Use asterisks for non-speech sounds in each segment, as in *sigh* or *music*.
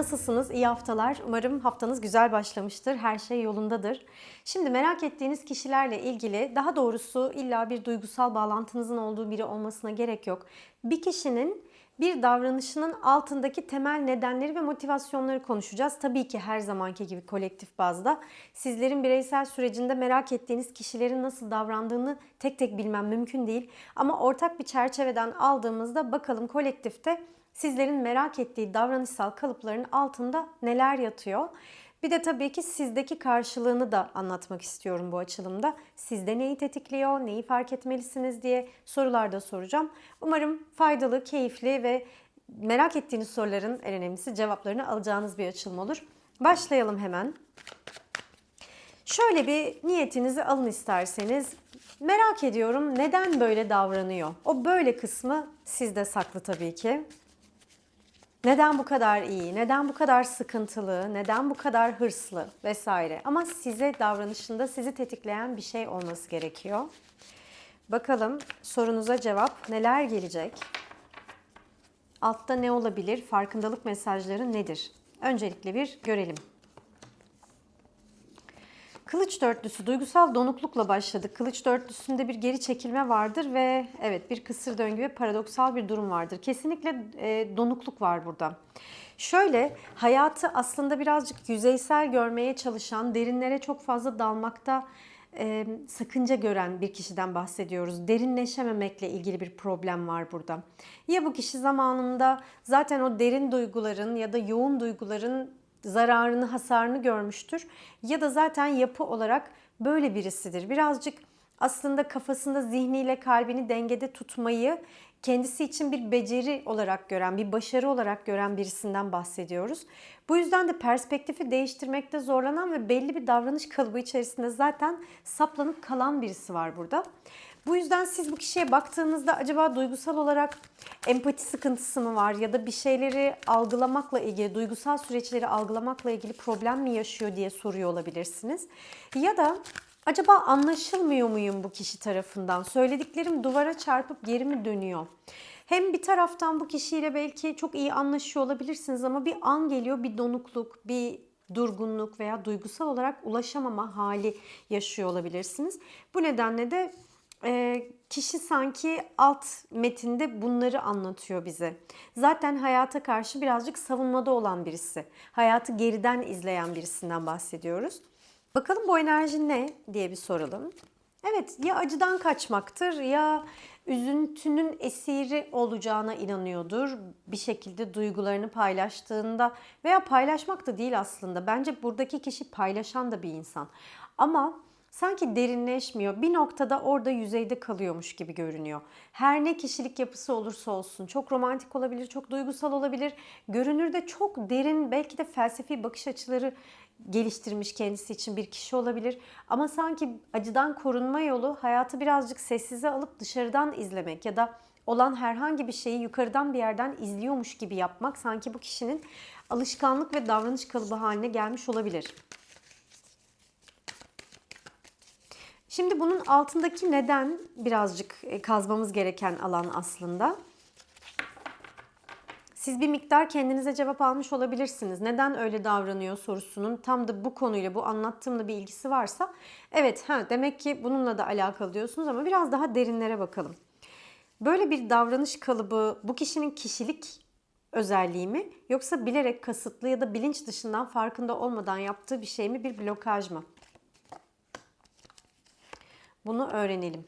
nasılsınız? İyi haftalar. Umarım haftanız güzel başlamıştır. Her şey yolundadır. Şimdi merak ettiğiniz kişilerle ilgili daha doğrusu illa bir duygusal bağlantınızın olduğu biri olmasına gerek yok. Bir kişinin bir davranışının altındaki temel nedenleri ve motivasyonları konuşacağız. Tabii ki her zamanki gibi kolektif bazda. Sizlerin bireysel sürecinde merak ettiğiniz kişilerin nasıl davrandığını tek tek bilmem mümkün değil. Ama ortak bir çerçeveden aldığımızda bakalım kolektifte sizlerin merak ettiği davranışsal kalıpların altında neler yatıyor? Bir de tabii ki sizdeki karşılığını da anlatmak istiyorum bu açılımda. Sizde neyi tetikliyor, neyi fark etmelisiniz diye sorular da soracağım. Umarım faydalı, keyifli ve merak ettiğiniz soruların en önemlisi cevaplarını alacağınız bir açılım olur. Başlayalım hemen. Şöyle bir niyetinizi alın isterseniz. Merak ediyorum neden böyle davranıyor? O böyle kısmı sizde saklı tabii ki. Neden bu kadar iyi? Neden bu kadar sıkıntılı? Neden bu kadar hırslı vesaire? Ama size davranışında sizi tetikleyen bir şey olması gerekiyor. Bakalım sorunuza cevap neler gelecek? Altta ne olabilir? Farkındalık mesajları nedir? Öncelikle bir görelim. Kılıç dörtlüsü duygusal donuklukla başladık. Kılıç dörtlüsünde bir geri çekilme vardır ve evet bir kısır döngü ve paradoksal bir durum vardır. Kesinlikle e, donukluk var burada. Şöyle hayatı aslında birazcık yüzeysel görmeye çalışan, derinlere çok fazla dalmakta e, sakınca gören bir kişiden bahsediyoruz. Derinleşememekle ilgili bir problem var burada. Ya bu kişi zamanında zaten o derin duyguların ya da yoğun duyguların zararını, hasarını görmüştür. Ya da zaten yapı olarak böyle birisidir. Birazcık aslında kafasında zihniyle kalbini dengede tutmayı kendisi için bir beceri olarak gören, bir başarı olarak gören birisinden bahsediyoruz. Bu yüzden de perspektifi değiştirmekte zorlanan ve belli bir davranış kalıbı içerisinde zaten saplanıp kalan birisi var burada. Bu yüzden siz bu kişiye baktığınızda acaba duygusal olarak empati sıkıntısı mı var ya da bir şeyleri algılamakla ilgili, duygusal süreçleri algılamakla ilgili problem mi yaşıyor diye soruyor olabilirsiniz. Ya da acaba anlaşılmıyor muyum bu kişi tarafından? Söylediklerim duvara çarpıp geri mi dönüyor? Hem bir taraftan bu kişiyle belki çok iyi anlaşıyor olabilirsiniz ama bir an geliyor bir donukluk, bir durgunluk veya duygusal olarak ulaşamama hali yaşıyor olabilirsiniz. Bu nedenle de e, kişi sanki alt metinde bunları anlatıyor bize. Zaten hayata karşı birazcık savunmada olan birisi. Hayatı geriden izleyen birisinden bahsediyoruz. Bakalım bu enerji ne diye bir soralım. Evet ya acıdan kaçmaktır ya üzüntünün esiri olacağına inanıyordur. Bir şekilde duygularını paylaştığında veya paylaşmak da değil aslında. Bence buradaki kişi paylaşan da bir insan. Ama sanki derinleşmiyor. Bir noktada orada yüzeyde kalıyormuş gibi görünüyor. Her ne kişilik yapısı olursa olsun çok romantik olabilir, çok duygusal olabilir. Görünürde çok derin belki de felsefi bakış açıları geliştirmiş kendisi için bir kişi olabilir. Ama sanki acıdan korunma yolu hayatı birazcık sessize alıp dışarıdan izlemek ya da olan herhangi bir şeyi yukarıdan bir yerden izliyormuş gibi yapmak sanki bu kişinin alışkanlık ve davranış kalıbı haline gelmiş olabilir. Şimdi bunun altındaki neden birazcık e, kazmamız gereken alan aslında. Siz bir miktar kendinize cevap almış olabilirsiniz. Neden öyle davranıyor sorusunun tam da bu konuyla, bu anlattığımla bir ilgisi varsa evet ha demek ki bununla da alakalı diyorsunuz ama biraz daha derinlere bakalım. Böyle bir davranış kalıbı bu kişinin kişilik özelliği mi yoksa bilerek kasıtlı ya da bilinç dışından farkında olmadan yaptığı bir şey mi bir blokaj mı? Bunu öğrenelim.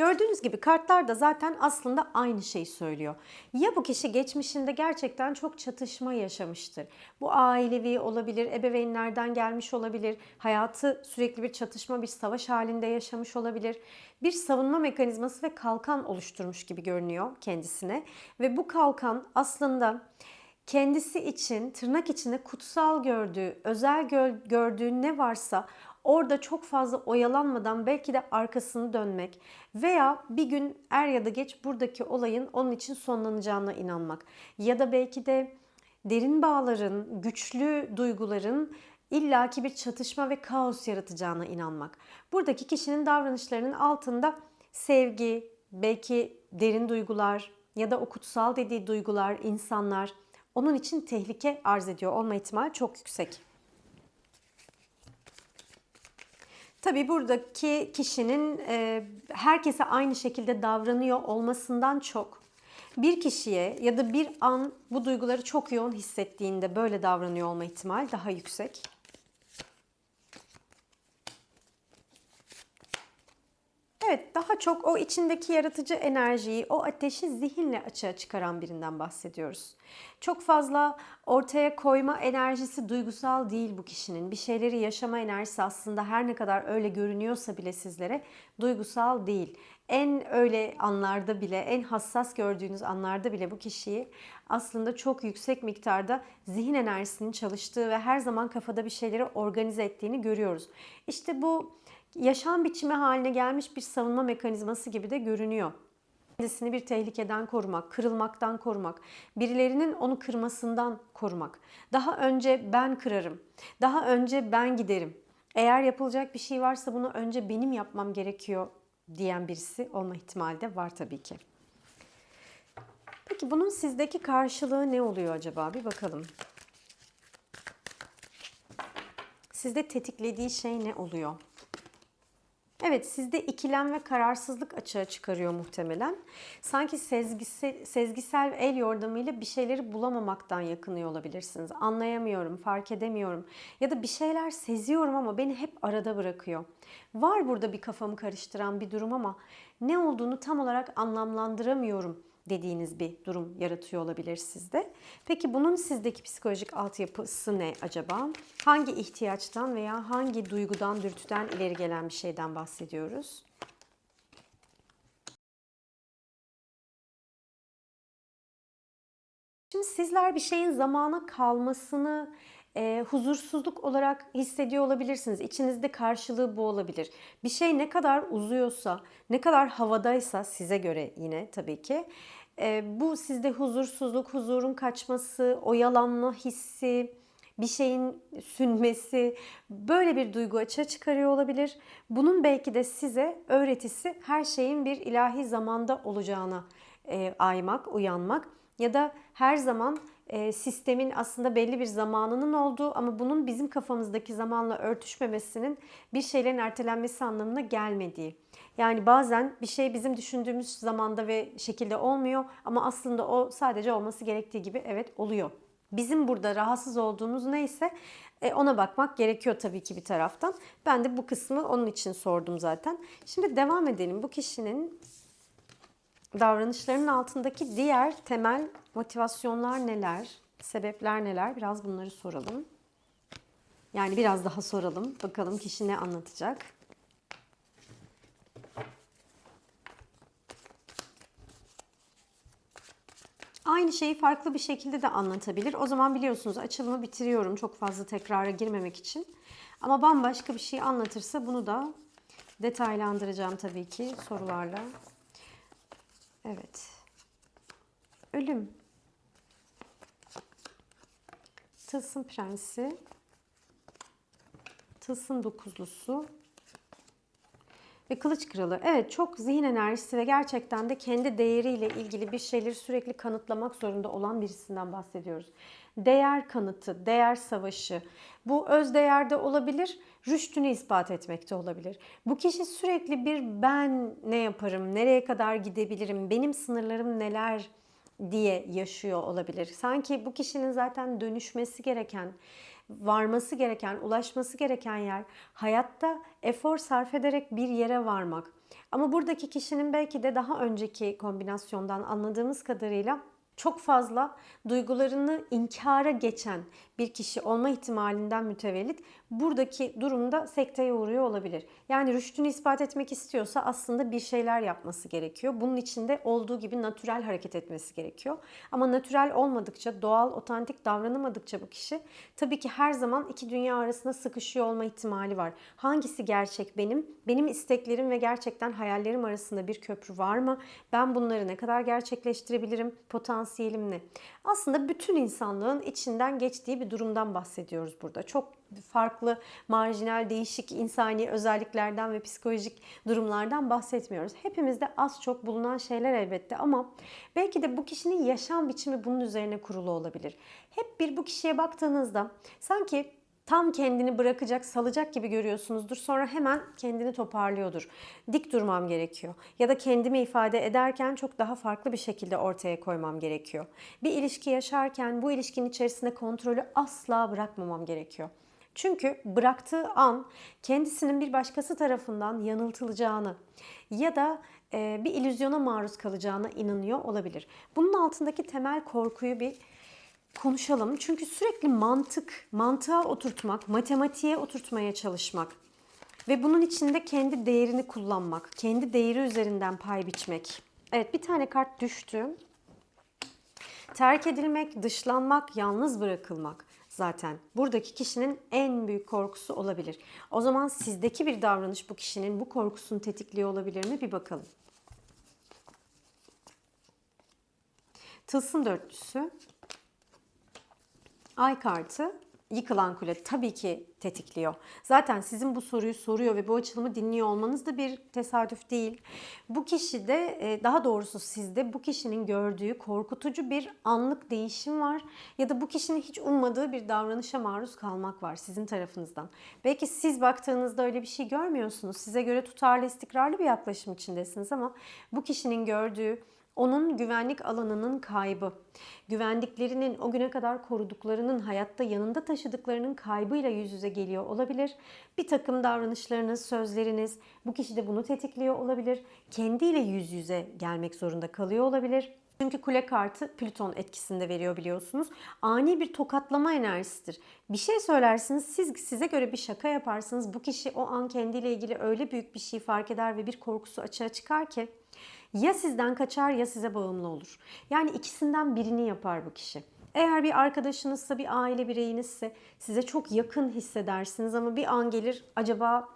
Gördüğünüz gibi kartlar da zaten aslında aynı şeyi söylüyor. Ya bu kişi geçmişinde gerçekten çok çatışma yaşamıştır. Bu ailevi olabilir, ebeveynlerden gelmiş olabilir, hayatı sürekli bir çatışma, bir savaş halinde yaşamış olabilir. Bir savunma mekanizması ve kalkan oluşturmuş gibi görünüyor kendisine. Ve bu kalkan aslında kendisi için tırnak içinde kutsal gördüğü, özel gördüğü ne varsa orada çok fazla oyalanmadan belki de arkasını dönmek veya bir gün er ya da geç buradaki olayın onun için sonlanacağına inanmak ya da belki de derin bağların, güçlü duyguların illaki bir çatışma ve kaos yaratacağına inanmak. Buradaki kişinin davranışlarının altında sevgi, belki derin duygular, ya da o kutsal dediği duygular, insanlar onun için tehlike arz ediyor olma ihtimali çok yüksek. Tabii buradaki kişinin e, herkese aynı şekilde davranıyor olmasından çok bir kişiye ya da bir an bu duyguları çok yoğun hissettiğinde böyle davranıyor olma ihtimali daha yüksek. Evet, daha çok o içindeki yaratıcı enerjiyi, o ateşi zihinle açığa çıkaran birinden bahsediyoruz. Çok fazla ortaya koyma enerjisi duygusal değil bu kişinin. Bir şeyleri yaşama enerjisi aslında her ne kadar öyle görünüyorsa bile sizlere duygusal değil. En öyle anlarda bile, en hassas gördüğünüz anlarda bile bu kişiyi aslında çok yüksek miktarda zihin enerjisinin çalıştığı ve her zaman kafada bir şeyleri organize ettiğini görüyoruz. İşte bu yaşam biçimi haline gelmiş bir savunma mekanizması gibi de görünüyor. Kendisini bir tehlikeden korumak, kırılmaktan korumak, birilerinin onu kırmasından korumak. Daha önce ben kırarım, daha önce ben giderim. Eğer yapılacak bir şey varsa bunu önce benim yapmam gerekiyor diyen birisi olma ihtimali de var tabii ki. Peki bunun sizdeki karşılığı ne oluyor acaba? Bir bakalım. Sizde tetiklediği şey ne oluyor? Evet sizde ikilem ve kararsızlık açığa çıkarıyor muhtemelen. Sanki sezgisi, sezgisel el yordamıyla bir şeyleri bulamamaktan yakınıyor olabilirsiniz. Anlayamıyorum, fark edemiyorum ya da bir şeyler seziyorum ama beni hep arada bırakıyor. Var burada bir kafamı karıştıran bir durum ama ne olduğunu tam olarak anlamlandıramıyorum dediğiniz bir durum yaratıyor olabilir sizde. Peki bunun sizdeki psikolojik altyapısı ne acaba? Hangi ihtiyaçtan veya hangi duygudan, dürtüden ileri gelen bir şeyden bahsediyoruz? Şimdi sizler bir şeyin zamana kalmasını e, huzursuzluk olarak hissediyor olabilirsiniz. İçinizde karşılığı bu olabilir. Bir şey ne kadar uzuyorsa, ne kadar havadaysa size göre yine tabii ki e, bu sizde huzursuzluk, huzurun kaçması, oyalanma hissi, bir şeyin sünmesi böyle bir duygu açığa çıkarıyor olabilir. Bunun belki de size öğretisi her şeyin bir ilahi zamanda olacağına e, aymak, uyanmak ya da her zaman e, sistemin aslında belli bir zamanının olduğu ama bunun bizim kafamızdaki zamanla örtüşmemesinin bir şeylerin ertelenmesi anlamına gelmediği. Yani bazen bir şey bizim düşündüğümüz zamanda ve şekilde olmuyor ama aslında o sadece olması gerektiği gibi evet oluyor. Bizim burada rahatsız olduğumuz neyse e, ona bakmak gerekiyor tabii ki bir taraftan. Ben de bu kısmı onun için sordum zaten. Şimdi devam edelim. Bu kişinin davranışlarının altındaki diğer temel motivasyonlar neler? Sebepler neler? Biraz bunları soralım. Yani biraz daha soralım. Bakalım kişi ne anlatacak? Aynı şeyi farklı bir şekilde de anlatabilir. O zaman biliyorsunuz açılımı bitiriyorum çok fazla tekrara girmemek için. Ama bambaşka bir şey anlatırsa bunu da detaylandıracağım tabii ki sorularla. Evet. Ölüm. Tılsım prensi. Tılsım dokuzlusu. Ve kılıç kralı. Evet çok zihin enerjisi ve gerçekten de kendi değeriyle ilgili bir şeyleri sürekli kanıtlamak zorunda olan birisinden bahsediyoruz. Değer kanıtı, değer savaşı. Bu öz değerde olabilir, rüştünü ispat etmekte olabilir. Bu kişi sürekli bir ben ne yaparım, nereye kadar gidebilirim, benim sınırlarım neler diye yaşıyor olabilir. Sanki bu kişinin zaten dönüşmesi gereken, varması gereken, ulaşması gereken yer hayatta efor sarf ederek bir yere varmak. Ama buradaki kişinin belki de daha önceki kombinasyondan anladığımız kadarıyla çok fazla duygularını inkara geçen bir kişi olma ihtimalinden mütevellit buradaki durumda sekteye uğruyor olabilir. Yani rüştünü ispat etmek istiyorsa aslında bir şeyler yapması gerekiyor. Bunun içinde olduğu gibi natürel hareket etmesi gerekiyor. Ama natürel olmadıkça, doğal, otantik davranamadıkça bu kişi tabii ki her zaman iki dünya arasında sıkışıyor olma ihtimali var. Hangisi gerçek benim? Benim isteklerim ve gerçekten hayallerim arasında bir köprü var mı? Ben bunları ne kadar gerçekleştirebilirim? Potansiyel potansiyelim ne? Aslında bütün insanlığın içinden geçtiği bir durumdan bahsediyoruz burada. Çok farklı, marjinal, değişik insani özelliklerden ve psikolojik durumlardan bahsetmiyoruz. Hepimizde az çok bulunan şeyler elbette ama belki de bu kişinin yaşam biçimi bunun üzerine kurulu olabilir. Hep bir bu kişiye baktığınızda sanki tam kendini bırakacak, salacak gibi görüyorsunuzdur. Sonra hemen kendini toparlıyordur. Dik durmam gerekiyor. Ya da kendimi ifade ederken çok daha farklı bir şekilde ortaya koymam gerekiyor. Bir ilişki yaşarken bu ilişkinin içerisinde kontrolü asla bırakmamam gerekiyor. Çünkü bıraktığı an kendisinin bir başkası tarafından yanıltılacağını ya da e, bir illüzyona maruz kalacağına inanıyor olabilir. Bunun altındaki temel korkuyu bir konuşalım. Çünkü sürekli mantık, mantığa oturtmak, matematiğe oturtmaya çalışmak ve bunun içinde kendi değerini kullanmak, kendi değeri üzerinden pay biçmek. Evet bir tane kart düştü. Terk edilmek, dışlanmak, yalnız bırakılmak zaten buradaki kişinin en büyük korkusu olabilir. O zaman sizdeki bir davranış bu kişinin bu korkusunu tetikliyor olabilir mi? Bir bakalım. Tılsım dörtlüsü, Ay kartı yıkılan kule tabii ki tetikliyor. Zaten sizin bu soruyu soruyor ve bu açılımı dinliyor olmanız da bir tesadüf değil. Bu kişi de e, daha doğrusu sizde bu kişinin gördüğü korkutucu bir anlık değişim var ya da bu kişinin hiç ummadığı bir davranışa maruz kalmak var sizin tarafınızdan. Belki siz baktığınızda öyle bir şey görmüyorsunuz. Size göre tutarlı, istikrarlı bir yaklaşım içindesiniz ama bu kişinin gördüğü onun güvenlik alanının kaybı, güvendiklerinin, o güne kadar koruduklarının, hayatta yanında taşıdıklarının kaybıyla yüz yüze geliyor olabilir. Bir takım davranışlarınız, sözleriniz bu kişi de bunu tetikliyor olabilir. Kendiyle yüz yüze gelmek zorunda kalıyor olabilir. Çünkü kule kartı Plüton etkisinde veriyor biliyorsunuz. Ani bir tokatlama enerjisidir. Bir şey söylersiniz, siz size göre bir şaka yaparsınız. Bu kişi o an kendiyle ilgili öyle büyük bir şey fark eder ve bir korkusu açığa çıkar ki ya sizden kaçar ya size bağımlı olur. Yani ikisinden birini yapar bu kişi. Eğer bir arkadaşınızsa, bir aile bireyinizse size çok yakın hissedersiniz ama bir an gelir acaba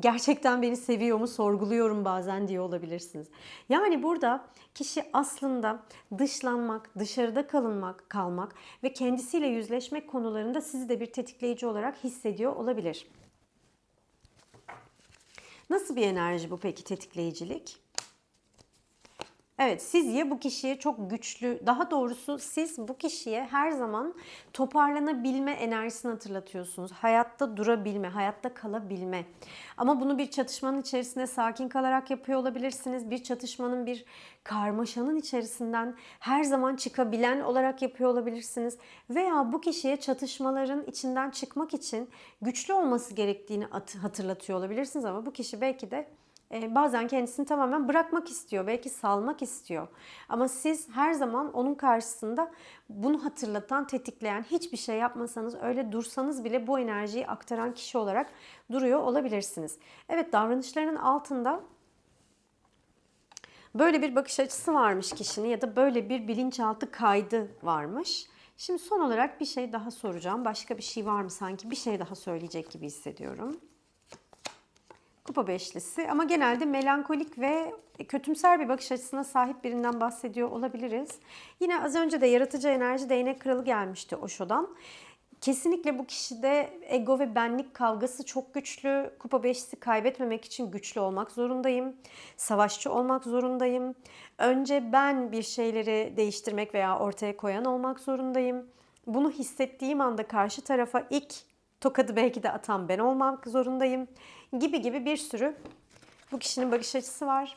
gerçekten beni seviyor mu sorguluyorum bazen diye olabilirsiniz. Yani burada kişi aslında dışlanmak, dışarıda kalınmak, kalmak ve kendisiyle yüzleşmek konularında sizi de bir tetikleyici olarak hissediyor olabilir. Nasıl bir enerji bu peki tetikleyicilik? Evet siz ya bu kişiye çok güçlü, daha doğrusu siz bu kişiye her zaman toparlanabilme enerjisini hatırlatıyorsunuz. Hayatta durabilme, hayatta kalabilme. Ama bunu bir çatışmanın içerisinde sakin kalarak yapıyor olabilirsiniz. Bir çatışmanın bir karmaşanın içerisinden her zaman çıkabilen olarak yapıyor olabilirsiniz. Veya bu kişiye çatışmaların içinden çıkmak için güçlü olması gerektiğini hatırlatıyor olabilirsiniz. Ama bu kişi belki de bazen kendisini tamamen bırakmak istiyor, belki salmak istiyor. Ama siz her zaman onun karşısında bunu hatırlatan, tetikleyen hiçbir şey yapmasanız, öyle dursanız bile bu enerjiyi aktaran kişi olarak duruyor olabilirsiniz. Evet davranışlarının altında böyle bir bakış açısı varmış kişinin ya da böyle bir bilinçaltı kaydı varmış. Şimdi son olarak bir şey daha soracağım. Başka bir şey var mı sanki? Bir şey daha söyleyecek gibi hissediyorum. Kupa beşlisi ama genelde melankolik ve kötümser bir bakış açısına sahip birinden bahsediyor olabiliriz. Yine az önce de yaratıcı enerji değnek kralı gelmişti Osho'dan. Kesinlikle bu kişide ego ve benlik kavgası çok güçlü. Kupa beşlisi kaybetmemek için güçlü olmak zorundayım. Savaşçı olmak zorundayım. Önce ben bir şeyleri değiştirmek veya ortaya koyan olmak zorundayım. Bunu hissettiğim anda karşı tarafa ilk tokadı belki de atan ben olmak zorundayım gibi gibi bir sürü bu kişinin bakış açısı var.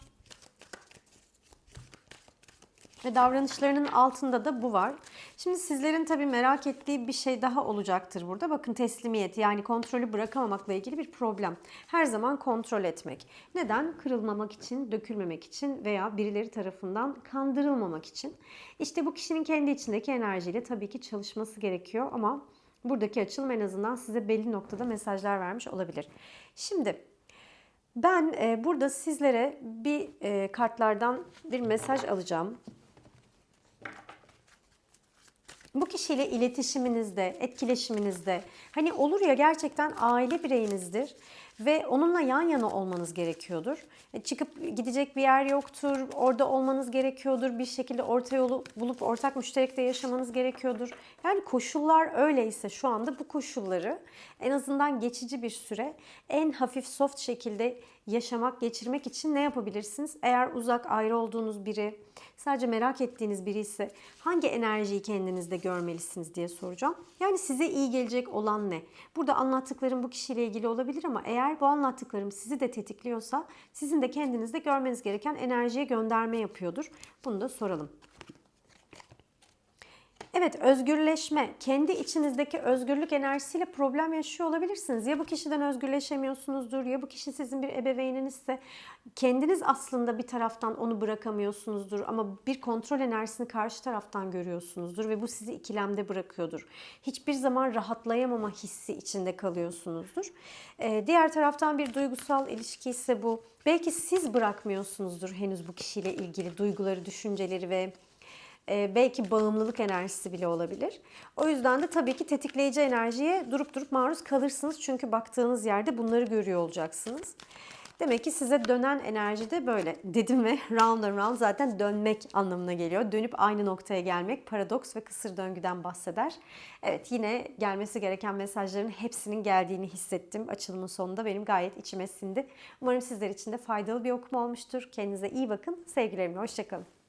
Ve davranışlarının altında da bu var. Şimdi sizlerin tabii merak ettiği bir şey daha olacaktır burada. Bakın teslimiyet yani kontrolü bırakamamakla ilgili bir problem. Her zaman kontrol etmek. Neden? Kırılmamak için, dökülmemek için veya birileri tarafından kandırılmamak için. İşte bu kişinin kendi içindeki enerjiyle tabii ki çalışması gerekiyor ama buradaki açılım en azından size belli noktada mesajlar vermiş olabilir. Şimdi ben e, burada sizlere bir e, kartlardan bir mesaj alacağım. Bu kişiyle iletişiminizde, etkileşiminizde hani olur ya gerçekten aile bireyinizdir ve onunla yan yana olmanız gerekiyordur. E, Çıkıp gidecek bir yer yoktur, orada olmanız gerekiyordur, bir şekilde orta yolu bulup ortak müşterekte yaşamanız gerekiyordur. Yani koşullar öyleyse şu anda bu koşulları en azından geçici bir süre en hafif soft şekilde yaşamak, geçirmek için ne yapabilirsiniz? Eğer uzak, ayrı olduğunuz biri, sadece merak ettiğiniz biri ise hangi enerjiyi kendinizde görmelisiniz diye soracağım. Yani size iyi gelecek olan ne? Burada anlattıklarım bu kişiyle ilgili olabilir ama eğer bu anlattıklarım sizi de tetikliyorsa sizin de kendinizde görmeniz gereken enerjiye gönderme yapıyordur. Bunu da soralım. Evet, özgürleşme. Kendi içinizdeki özgürlük enerjisiyle problem yaşıyor olabilirsiniz. Ya bu kişiden özgürleşemiyorsunuzdur, ya bu kişi sizin bir ebeveyninizse kendiniz aslında bir taraftan onu bırakamıyorsunuzdur ama bir kontrol enerjisini karşı taraftan görüyorsunuzdur ve bu sizi ikilemde bırakıyordur. Hiçbir zaman rahatlayamama hissi içinde kalıyorsunuzdur. Ee, diğer taraftan bir duygusal ilişki ise bu. Belki siz bırakmıyorsunuzdur henüz bu kişiyle ilgili duyguları, düşünceleri ve e, belki bağımlılık enerjisi bile olabilir. O yüzden de tabii ki tetikleyici enerjiye durup durup maruz kalırsınız. Çünkü baktığınız yerde bunları görüyor olacaksınız. Demek ki size dönen enerji de böyle dedim ve *laughs* round and round zaten dönmek anlamına geliyor. Dönüp aynı noktaya gelmek paradoks ve kısır döngüden bahseder. Evet yine gelmesi gereken mesajların hepsinin geldiğini hissettim. Açılımın sonunda benim gayet içime sindi. Umarım sizler için de faydalı bir okuma olmuştur. Kendinize iyi bakın. Sevgilerimle hoşçakalın.